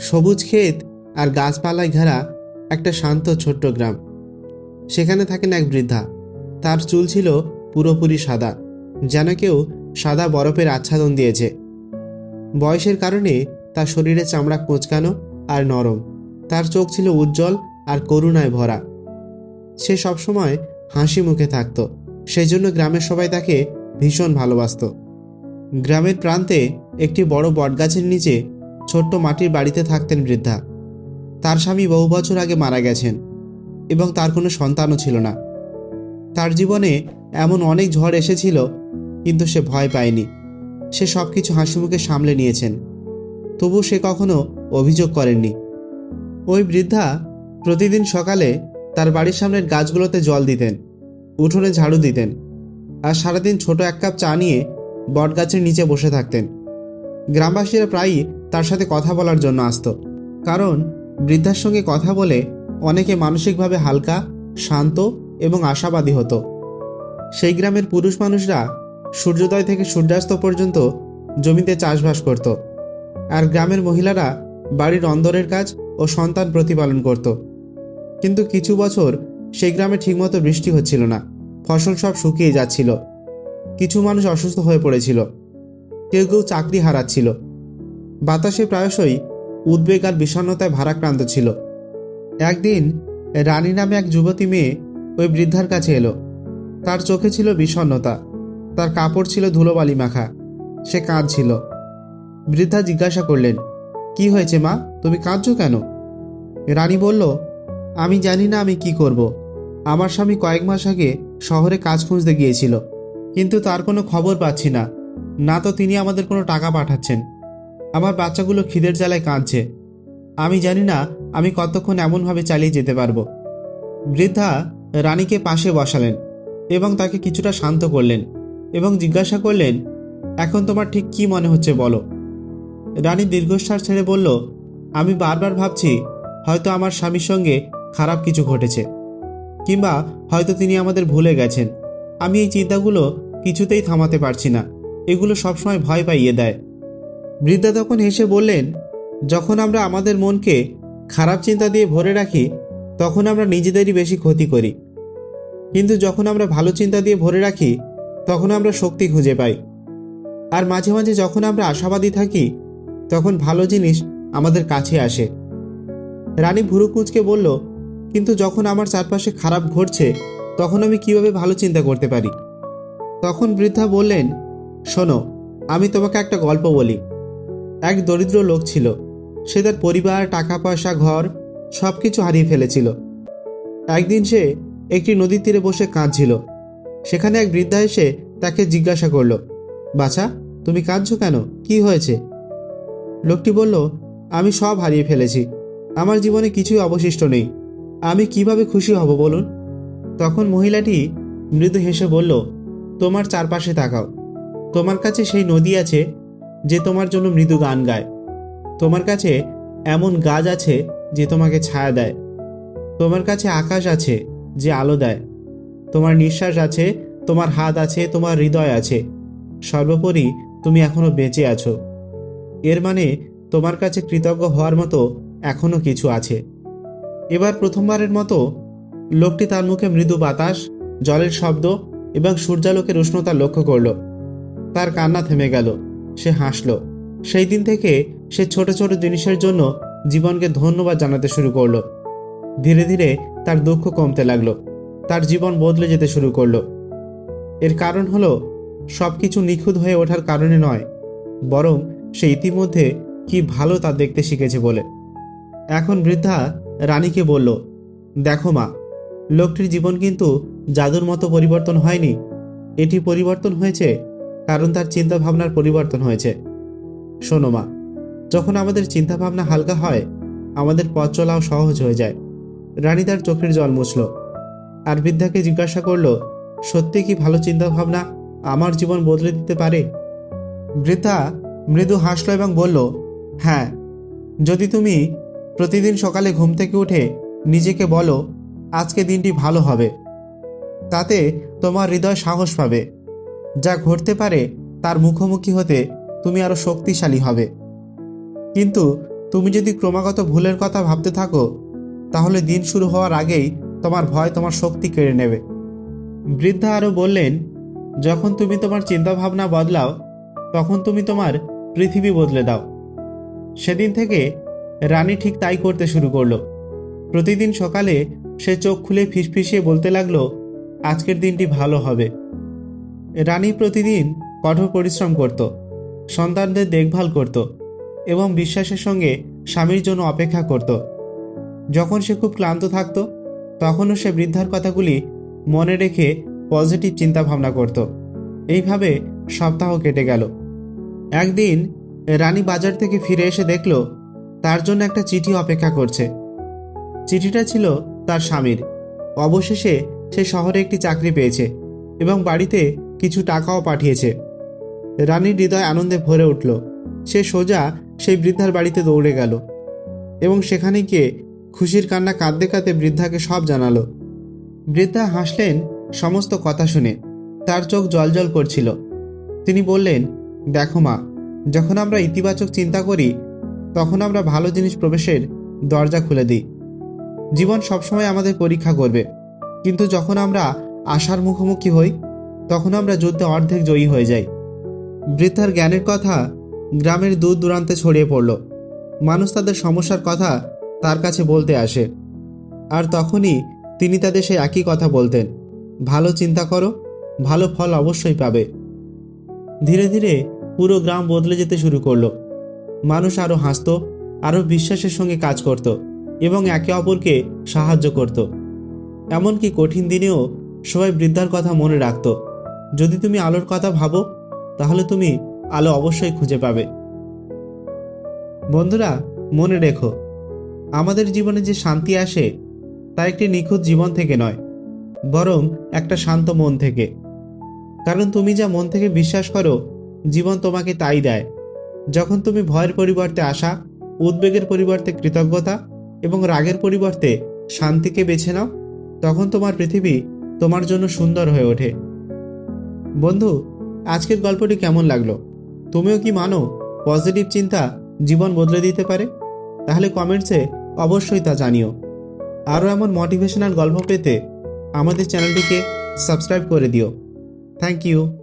সবুজ ক্ষেত আর গাছপালায় ঘেরা একটা শান্ত ছোট্ট গ্রাম। সেখানে থাকেন এক বৃদ্ধা। তার চুল ছিল পুরোপুরি সাদা, যেন কেউ সাদা বরফের আচ্ছাদন দিয়েছে। বয়সের কারণে তার শরীরে চামড়া কোঁচকানো আর নরম। তার চোখ ছিল উজ্জ্বল আর করুণায় ভরা। সে সবসময় হাসি মুখে থাকত। সেই জন্য গ্রামের সবাই তাকে ভীষণ ভালোবাসত। গ্রামের প্রান্তে একটি বড় বটগাছের নিচে ছোট্ট মাটির বাড়িতে থাকতেন বৃদ্ধা। তার স্বামী বহু বছর আগে মারা গেছেন এবং তার কোনো সন্তানও ছিল না। তার জীবনে এমন অনেক ঝড় এসেছিল, কিন্তু সে ভয় পায়নি। সে সব কিছু হাসি মুখে সামলে নিয়েছেন। তবু সে কখনো অভিযোগ করেননি। ওই বৃদ্ধা প্রতিদিন সকালে তার বাড়ির সামনের গাছগুলোতে জল দিতেন, উঠোনে ঝাড়ু দিতেন আর সারাদিন ছোট এক কাপ চা নিয়ে বটগাছের নিচে বসে থাকতেন। গ্রামবাসীরা প্রায়ই তার সাথে কথা বলার জন্য আসতো। কারণ বৃদ্ধার সঙ্গে কথা বলে অনেকে মানসিকভাবে হালকা, শান্ত এবং আশাবাদী হতো। সেই গ্রামের পুরুষ মানুষরা সূর্যোদয় থেকে সূর্যাস্ত পর্যন্ত জমিতে চাষবাস করত। আর গ্রামের মহিলারা বাড়ির অন্দরের কাজ ও সন্তান প্রতিপালন করত। কিন্তু কিছু বছর সেই গ্রামে ঠিকমতো বৃষ্টি হচ্ছিল না। ফসল সব শুকিয়ে যাচ্ছিল। কিছু মানুষ অসুস্থ হয়ে পড়েছিল। কেউ কেউ চাকরি হারাচ্ছিল। বাতাসে প্রায়শই উদ্বেগ আর বিষণ্ণতায় ভারাক্রান্ত ছিল। একদিন রানী নামে এক যুবতী মেয়ে ওই বৃদ্ধার কাছে এলো। তার চোখে ছিল বিষণ্ণতা, তার কাপড় ছিল ধুলোবালি মাখা, সে কাঁদছিল। বৃদ্ধা জিজ্ঞাসা করলেন, কি হয়েছে মা? তুমি কাঁদছো কেন? রানী বলল, আমি জানি না আমি কি করব। আমার স্বামী কয়েক মাস আগে শহরে কাজ খুঁজতে গিয়েছিল, কিন্তু তার কোনো খবর পাচ্ছি না। না তো তিনি আমাদের কোনো টাকা পাঠাচ্ছেন। আমার বাচ্চাগুলো খিদের জ্বালায় কাঁদছে। আমি জানি না আমি কতক্ষণ এমনভাবে চালিয়ে যেতে পারব। বৃদ্ধা রানীকে পাশে বসালেন এবং তাকে কিছুটা শান্ত করলেন এবং জিজ্ঞাসা করলেন, এখন তোমার ঠিক কি মনে হচ্ছে বলো? রানী দীর্ঘশ্বাস ছেড়ে বলল, আমি বারবার ভাবছি হয়তো আমার স্বামীর সঙ্গে খারাপ কিছু ঘটেছে কিংবা হয়তো তিনি আমাদের ভুলে গেছেন। আমি এই চিন্তাগুলো কিছুতেই থামাতে পারছি না। এগুলো সবসময় ভয় পাইয়ে দেয়। বৃদ্ধা তখন হেসে বললেন, যখন আমরা আমাদের মনকে খারাপ চিন্তা দিয়ে ভরে রাখি, তখন আমরা নিজেদেরই বেশি ক্ষতি করি। কিন্তু যখন আমরা ভালো চিন্তা দিয়ে ভরে রাখি, তখন আমরা শক্তি খুঁজে পাই। আর মাঝে মাঝে যখন আমরা আশাবাদী থাকি, তখন ভালো জিনিস আমাদের কাছে আসে। রানী ভুরু কুচকে বলল, কিন্তু যখন আমার চারপাশে খারাপ ঘটছে, তখন আমি কীভাবে ভালো চিন্তা করতে পারি? তখন বৃদ্ধা বললেন শোনো, আমি তোমাকে একটা গল্প বলি। এক দরিদ্র লোক ছিল। সে তার পরিবার টাকা পয়সা ঘর সব কিছু হারিয়ে ফেলেছিল। একদিন সে একটি নদীর তীরে বসে কাঁদছিল। সেখানে এক বৃদ্ধা এসে তাকে জিজ্ঞাসা করল, বাছা, তুমি কাঁদছো কেন? কি হয়েছে? লোকটি বলল, আমি সব হারিয়ে ফেলেছি। আমার জীবনে কিছুই অবশিষ্ট নেই। আমি কীভাবে খুশি হব বলুন? তখন মহিলাটি মৃদু হেসে বলল, তোমার চারপাশে তাকাও। তোমার কাছে সেই নদী আছে যে তোমার জন্য মৃদু গান গায়। তোমার কাছে এমন গাছ আছে যে তোমাকে ছায়া দেয়। তোমার কাছে আকাশ আছে যে আলো দেয়। তোমার নিঃশ্বাস আছে, তোমার হাত আছে, তোমার হৃদয় আছে। সর্বোপরি তুমি এখনও বেঁচে আছো। এর মানে তোমার কাছে কৃতজ্ঞ হওয়ার মতো এখনও কিছু আছে। এবার প্রথমবারের মতো লোকটি তার মুখে মৃদু বাতাস, জলের শব্দ এবং সূর্যালোকের উষ্ণতা লক্ষ্য করল। তার কান্না থেমে গেল। সে হাসল। সেই দিন থেকে সে ছোট ছোট জিনিসের জন্য জীবনকে ধন্যবাদ জানাতে শুরু করল। ধীরে ধীরে তার দুঃখ কমতে লাগল। তার জীবন বদলে যেতে শুরু করল। এর কারণ হলো সব কিছু নিখুঁত হয়ে ওঠার কারণে নয়, বরং সে ইতিমধ্যে কি ভালো তা দেখতে শিখেছে বলে। এখন বৃদ্ধা রানীকে বলল, দেখো মা, লোকটির জীবন কিন্তু জাদুর মতো পরিবর্তন হয়নি। এটি পরিবর্তন হয়েছে কারণ তার চিন্তা ভাবনার পরিবর্তন হয়েছে। শোনো মা, যখন আমাদের চিন্তা ভাবনা হালকা হয়, আমাদের পথ চলাও সহজ হয়ে যায়। রানী তার চোখের জল মুছল। আর বৃদ্ধাকে জিজ্ঞাসা করল, সত্যি কি ভালো চিন্তা ভাবনা আমার জীবন বদলে দিতে পারে? বৃদ্ধা মৃদু হাসল এবং বলল হ্যাঁ যদি তুমি প্রতিদিন সকালে ঘুম থেকে উঠে নিজেকে বলো, আজকে দিনটি ভালো হবে। তাতে তোমার হৃদয় সাহস পাবে। যা ঘটতে পারে তার মুখোমুখি হতে তুমি আরও শক্তিশালী হবে। কিন্তু তুমি যদি ক্রমাগত ভুলের কথা ভাবতে থাকো, তাহলে দিন শুরু হওয়ার আগেই তোমার ভয় তোমার শক্তি কেড়ে নেবে। বৃদ্ধা আরও বললেন, যখন তুমি তোমার চিন্তাভাবনা বদলাও, তখন তুমি তোমার পৃথিবী বদলে দাও। সেদিন থেকে রানী ঠিক তাই করতে শুরু করল। প্রতিদিন সকালে সে চোখ খুলে ফিসফিসিয়ে বলতে লাগল, আজকের দিনটি ভালো হবে। রানী প্রতিদিন কঠোর পরিশ্রম করত, সন্তানদের দেখভাল করত এবং বিশ্বাসের সঙ্গে স্বামীর জন্য অপেক্ষা করত। যখন সে খুব ক্লান্ত থাকত, তখনও সে বৃদ্ধার কথাগুলি মনে রেখে পজিটিভ চিন্তা ভাবনা করত। এইভাবে সপ্তাহ কেটে গেল। একদিন রানী বাজার থেকে ফিরে এসে দেখল, তার জন্য একটা চিঠি অপেক্ষা করছে। চিঠিটা ছিল তার স্বামীর। অবশেষে সে শহরে একটি চাকরি পেয়েছে এবং বাড়িতে কিছু টাকাও পাঠিয়েছে। রানীর হৃদয় আনন্দে ভরে উঠল। সে সোজা সেই বৃদ্ধার বাড়িতে দৌড়ে গেল এবং সেখানে গিয়ে খুশির কান্না কাঁদতে কাঁদতে বৃদ্ধাকে সব জানালো। বৃদ্ধা হাসলেন, সমস্ত কথা শুনে। তার চোখ জলজল করছিল। তিনি বললেন, দেখো মা, যখন আমরা ইতিবাচক চিন্তা করি, তখন আমরা ভালো জিনিস প্রবেশের দরজা খুলে দিই। জীবন সবসময় আমাদের পরীক্ষা করবে। কিন্তু যখন আমরা আশার মুখোমুখি হই তখন আমরা যুদ্ধে অর্ধেক জয়ী হয়ে যাই। বৃদ্ধার জ্ঞানের কথা গ্রামের দূর দূরান্তে ছড়িয়ে পড়ল। মানুষ তাদের সমস্যার কথা তার কাছে বলতে আসে। আর তখনই তিনি তাদের সেই একই কথা বলতেন, ভালো চিন্তা করো, ভালো ফল অবশ্যই পাবে। ধীরে ধীরে পুরো গ্রাম বদলে যেতে শুরু করল। মানুষ আরও হাসত আরও বিশ্বাসের সঙ্গে কাজ করত এবং একে অপরকে সাহায্য করত। এমনকি কঠিন দিনেও সবাই বৃদ্ধার কথা মনে রাখত। যদি তুমি আলোর কথা ভাবো, তাহলে তুমি আলো অবশ্যই খুঁজে পাবে। বন্ধুরা, মনে রেখো, আমাদের জীবনে যে শান্তি আসে, তা একটি নিখুঁত জীবন থেকে নয়, বরং একটা শান্ত মন থেকে। কারণ তুমি যা মন থেকে বিশ্বাস করো, জীবন তোমাকে তাই দেয়। যখন তুমি ভয়ের পরিবর্তে আশা, উদ্বেগের পরিবর্তে কৃতজ্ঞতা এবং রাগের পরিবর্তে শান্তিকে বেছে নাও, তখন তোমার পৃথিবী তোমার জন্য সুন্দর হয়ে ওঠে। বন্ধু, আজকের গল্পটি কেমন লাগল? তুমিও কি মানো, পজিটিভ চিন্তা জীবন বদলে দিতে পারে? তাহলে কমেন্টসে অবশ্যই তা জানিও। আরও এমন মোটিভেশনাল গল্প পেতে আমাদের চ্যানেলটিকে সাবস্ক্রাইব করে দিও। Thank you